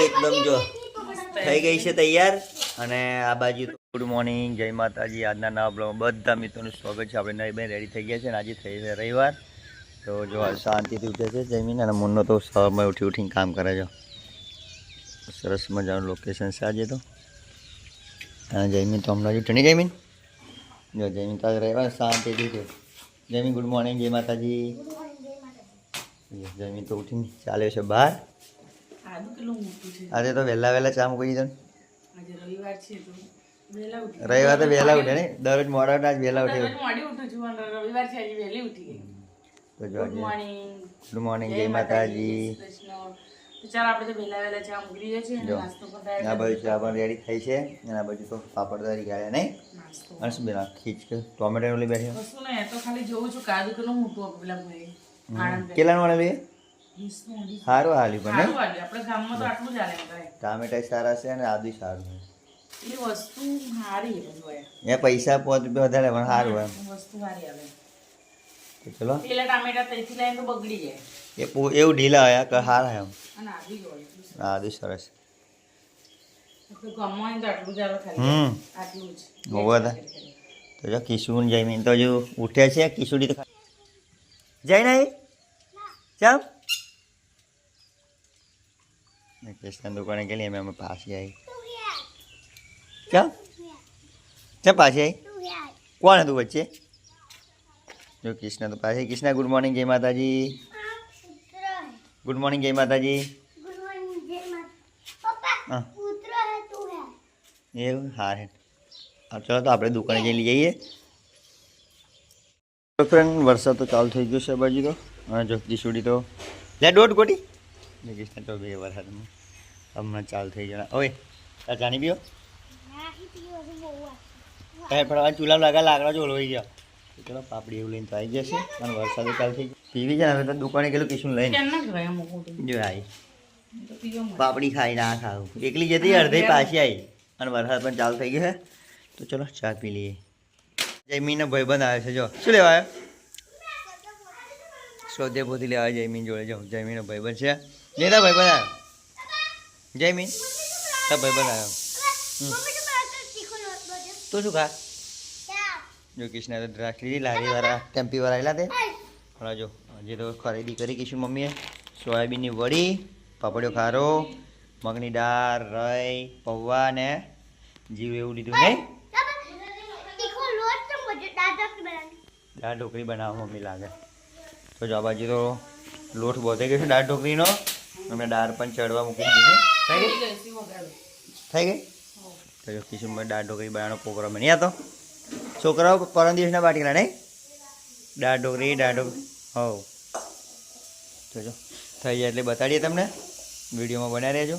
એકદમ જો થઈ ગઈ છે તૈયાર. અને આ બાજુ ગુડ મોર્નિંગ, જય માતાજી, આજના નવા બ્લોગ બધા મિત્રોનું સ્વાગત છે. આપણે નવી બેન રેડી થઈ ગયા છે અને આજે થઈ છે રવિવાર. તો જો શાંતિથી ઉઠે છે જમીન અને મુન્નો તો સવારમાં ઉઠી ઉઠીને કામ કરે છે. સરસ મજાનું લોકેશન છે આજે તો. અને જયમીન તો હમણાં જ ઉઠી. જમીન? જો જયમીન તો રવિવાર, શાંતિથી ઉઠ્યો જયમીન ગુડ મોર્નિંગ, જય માતાજી. જયમીન તો ઉઠીને ચાલે છે બહાર. આદુ કેટલું મોટું છે? આજે તો વહેલા વહેલા ચા મૂકી દીધો આજે રવિવાર છે તો રવિવાર તો વહેલા ઉઠે ને? દરરોજ મોડા ઉઠે, આજ વહેલા ઉઠે મોડી ઉઠું છું રવિવાર છે આજે વહેલી ઉઠી ગઈ. તો ગુડ મોર્નિંગ ગુડ મોર્નિંગ જય માતાજી. તો ચાલ આપણે તો વહેલા વહેલા ચા મૂકી દઈએ છીએ જો. નાસ્તો પણ આ બાજુ ચા પણ રેડી થઈ છે અને આ બાજુ તો પાપડ તરી ગયા નહીં? અને શું બેના ખીચ કે ટોમેટો લઈ બેઠી કશું નહીં તો ખાલી જોઉં છું કાદુ કેટલું મોટું પેલા ભાઈ કેટલાનું. સારું હાલ્યું પણ આપણે ગામમાં તો આટલું એમ ટામેટા સારા છે અને આદુ સારું છે. એ વસ્તુ સારી એ પૈસા પાંચ રૂપિયા વધારે પણ સારું એમ. વસ્તુ સારી આવે. ચલો. પેલા ટામેટા ત્યાંથી લઈને તો બગડી જાય. એ એવું ઢીલા હોય કે સારા એમ. આદુ સરસ. તો જ જ. જો જયમીન તો જો ઉઠે છે કિશુડી તો ખા- જઈ નહીં? ચમ? કૃષ્ણ દુકાને ગયેલી અમે क्या પાછી આવી आई कौन પાછી આવી કોણ હતું વચ્ચે જો पास તો પાછી કૃષ્ણ ગુડ મોર્નિંગ माता માતાજી ગુડ મોર્નિંગ जय માતાજી હા એવું હા હે હા ચલો તો આપણે દુકાને જઈ લઈ જઈએ ફ્રેન્ડ વરસાદ તો ચાલુ થઈ ગયો છે બાજુ તો અને જગદીશ ઉડી તો લે દોઢ કોટી કૃષ્ણ તો બે વરસાદમાં હમણાં ચાલુ થઈ જણા ઓય આ જાણી પીઓ. કાંઈ ફરવા ચૂલા લાગા લાકડા જો લોહી ગયા. ચલો પાપડી એવું લઈને તો આવી જશે અને વરસાદ ચાલુ થઈ ગયો. પીવી છે ને હવે તો દુકાને ગયેલું કીશું લઈને. જો આવી. પાપડી ખાઈ ના ખાવું. એકલી જતી અડધી પાછી આવી અને વરસાદ પણ ચાલુ થઈ ગયો છે. તો ચલો ચા પી લઈએ. જયમીનનો ભાઈબંધ આવે છે જો. શું લેવા આવ્યો? સોદે પોતી લેવા આવ્યો જયમીન જોડે. જો જયમીનનો ભાઈબંધ છે. લેતા જય મીન. જયમીન ભાઈ ભાઈબંધ આવ્યો તું શું ખા? જો કૃષ્ણ તો દ્રાક્ષ લીધી લારીવાળા ટેમ્પીવાળા આવેલા તે. હમણાં જો, હજી તો ખરીદી કરી કીશું મમ્મીએ. સોયાબીનની વડી પાપડિયો ખારો, મગની દાળ, રઈ, પૌવા ને જીવ એવું લીધું, નહીં? દાળ ઢોકળી બનાવવા મમ્મી લાગે. તો જો બાજુ તો લોટ બોતે ગયો છે દાળ ઢોકળીનો. અમે દાળ પણ ચડવા મૂકી દીધી થઈ ગઈ? થઈ ગઈ? કિશોરમાં દાળ ઢોકળી બનાવવાનો પ્રોગ્રામ નહીં હતો. છોકરાઓ પરમ દિવસના બાટીલા, નહીં? દાળ ઢોકળી દાળ ઢોકળી. હવ. તો થઈ જાય એટલે બતાડીએ તમને. વિડીયોમાં બનાવી રહેજો.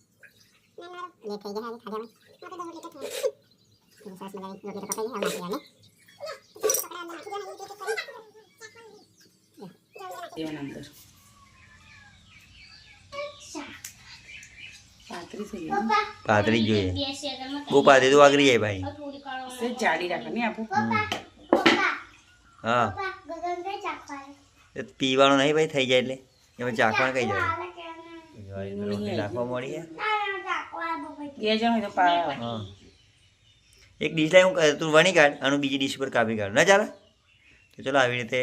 ને થઈ ગયા ખાધા માં આપણે તો લેટ થઈ સરસ મજાની રોટલી તો પકાઈ ગઈ હવે નાખી દેવાની દેવાના પાતળી થઈ ગઈ પાતળી જ જોઈએ બહુ પાતળી તો વાગરી જાય ભાઈ જાડી રાખવાની આપું હા પીવાનું નહીં ભાઈ થઈ જાય એટલે એમાં ચાખવાનું કઈ જાય રોટલી નાખવા મળી બે જણ હોય તો પા હા. એક ડીશ તું વણી કાઢ અને બીજી ડીશ પર કાપી કાઢ. ના ચાલે? તો ચલો આવી રીતે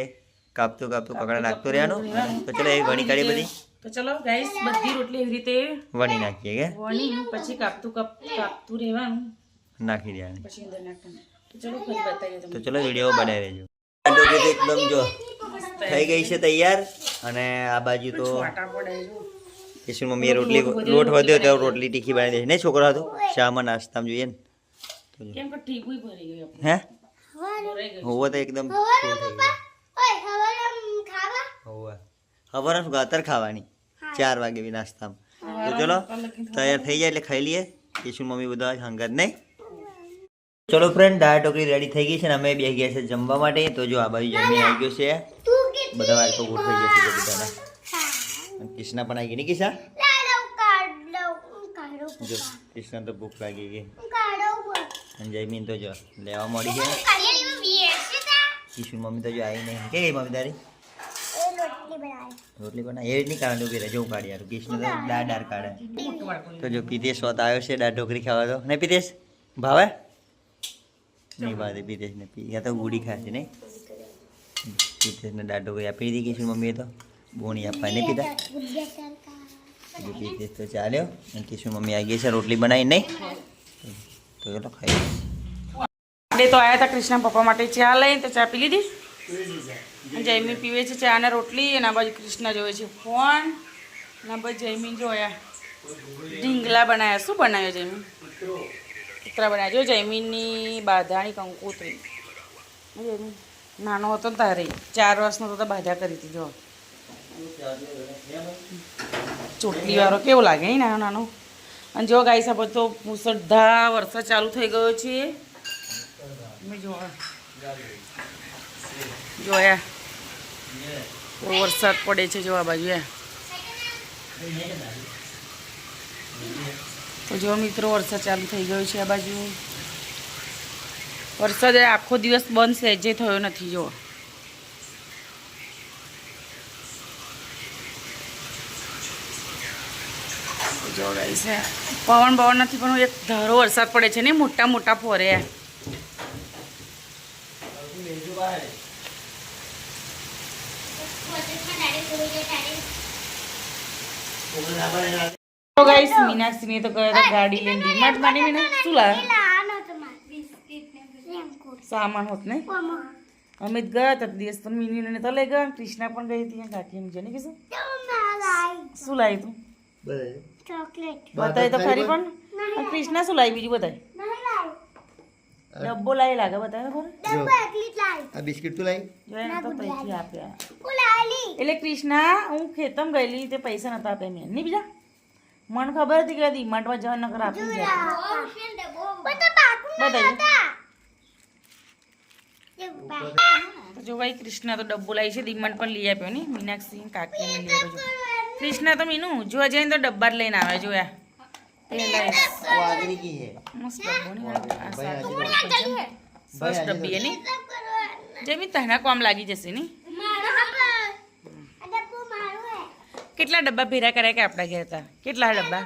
કાપતું કાપતું કકડા નાખતું રહેવાનું. તો ચલો એ વણી કાઢી બધી. તો ચલો ગાઈસ બધી રોટલી એવી રીતે વણી નાખીએ કે? વણી પછી કાપતું કાપ કાપતું રહેવાનું. નાખી દેવાનું. પછી અંદર નાખવાનું. તો ચલો વીડિયો બનાવી દેજો. એકદમ જો થઈ ગઈ છે તૈયાર. અને આ બાજુ તો કિશોર મમ્મીએ રોટલી લોટ વધ્યો તો રોટલી તીખી બનાવી દે છે નહીં છોકરો હતો શામાં નાસ્તામાં જોઈએ ને કેમ કે ઠીકું ભરી ગયું હે ભરાઈ ગયું હોવો તો એકદમ full થઈ ગયું હોવે ખબર શું ગાતર ખાવાની ચાર વાગે બી નાસ્તામાં તો ચલો તૈયાર થઈ જાય એટલે ખાઈ લઈએ કિશોર મમ્મી બધા હંગત નહીં ચલો ફ્રેન્ડ દાળ ઢોકળી રેડી થઈ ગઈ છે ને અમે બેસી ગયા છે જમવા માટે તો જો આ બાજુ જમી આવી ગયો છે બધા વાળકો ગોઠવાઈ ગયા છે જો બધાના અને કિશના પણ આવી ગઈ નહીં કિશા જો કિશના તો ભૂખ લાગી ગઈ અને જયમીન તો જો લેવા મળી છે કિશોર મમ્મી તો જો આવી નહીં કે ગઈ મમ્મી તારી રોટલી બનાવી એ રીતની કાઢી ઊભી રહે જો હું કાઢી યાર કિશને તો દાળ દાળ કાઢે મોટું બાળકો તો જો પીતેશ સ્વત આવ્યો છે દાળ ઢોકરી ખાવા તો નહીં પીતેશ ભાવે નહીં ભાવે પીતેશ ને પી યા તો ગુડી ખાય છે નહીં પીતેશને દાળ ઢોકરી આપી દીધી કિશોર મમ્મીએ તો બોણી આપવા નહીં જો પીતેશ તો ચાલ્યો. કિશોર મમ્મી આવી ગઈ છે રોટલી બનાવી નહીં? તો ચલો ખાઈ આપણે તો આવ્યા હતા કૃષ્ણ પપ્પા માટે ચા લઈને તો ચા પી લીધી. જયમીન પીવે છે ચા અને રોટલી આ બાજુ કૃષ્ણ જોવે છે ફોન. અને આ બાજુ જયમીન જોયા. ઢીંગલા બનાવ્યા શું બનાવ્યો જયમીન? કૂતરા બનાવ્યા જો જયમીનની બાધાની કંકોત્રી. નાનો હતો ને તારે. ચાર વર્ષનો તો બાધા કરી હતી, જો. ચોટલી વાળો કેવો લાગે નાનો નાનો? અને જો ગાઈ સાહેબ તો મુસળધાર વરસાદ ચાલુ થઈ ગયો છે. જોયા બહુ વરસાદ પડે છે જો આ બાજુ તો જો મિત્રો, વરસાદ ચાલુ થઈ ગયો છે આ બાજુ. વરસાદ આખો દિવસ બંધ સહેજે થયો નથી જો. જો છે. પવન પવન નથી પણ એક ધારો વરસાદ પડે છે ને, મોટા મોટા ફોરે. તો ગાઈસ તો ગાડી લઈને ડીમાર્ટ માની મીના, શું લાવે? સામાન હોત નહીં અમે જ ગયા હતા, દિવસ પણ મીનીને તો લઈ ગયા કૃષ્ણા પણ ગઈ હતી, કાકી એમ જેને કીધું. શું લાવી તું? બતાય તો ખરી પણ ક્રિષ્ના કૃષ્ણા શું લાવી બીજું બતાય ડબ્બો લાવી લાગે બતાય તો આ બિસ્કિટ તું લાવી. તો પૈસા આપ્યા એટલે કૃષ્ણા હું ખેતમ ગયેલી તે પૈસા નતા આપ્યા મેં. નહીં બીજા? મને ખબર હતી કે ડીમાર્ટમાં જવા નકર આપી જાય. બતાવી જો ભાઈ કૃષ્ણા તો ડબ્બો લાવી છે ડીમાર્ટ પણ લઈ આપ્યો ને મીનાક્ષી કાકી લઈ આપ્યો કૃષ્ણા તો મીનું જોવા જઈને તો ડબ્બા જ લઈને આવે જોયા. મસ્ત ડબ્બો એની? જેમી તને કોમ લાગી જશે નહીં કેટલા ડબ્બા ભેરા કર્યા કે આપણા ઘેર હતા? કેટલા ડબ્બા?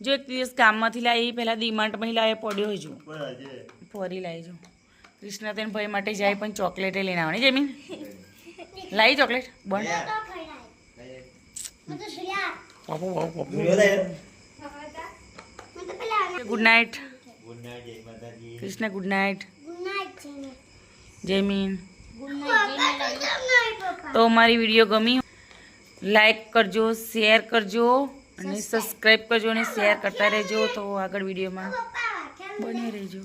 જો એક દિવસ ગામમાંથી લાવી પહેલાં ડીમાર્ટમાં લાવે પડ્યો હજુ. ફરી લાવી જો. કૃષ્ણ તેના ભાઈ માટે જાય પણ ચોકલેટે લઈને આવવાની જમીન. લાવી ચોકલેટ? બન good night Krishna good night Jaymin તો અમારી વીડિયો ગમી લાઈક કરજો શેર કરજો અને સબસ્ક્રાઈબ કરજો અને શેર કરતા રહેજો. તો આગળ વિડીયોમાં બને રહેજો.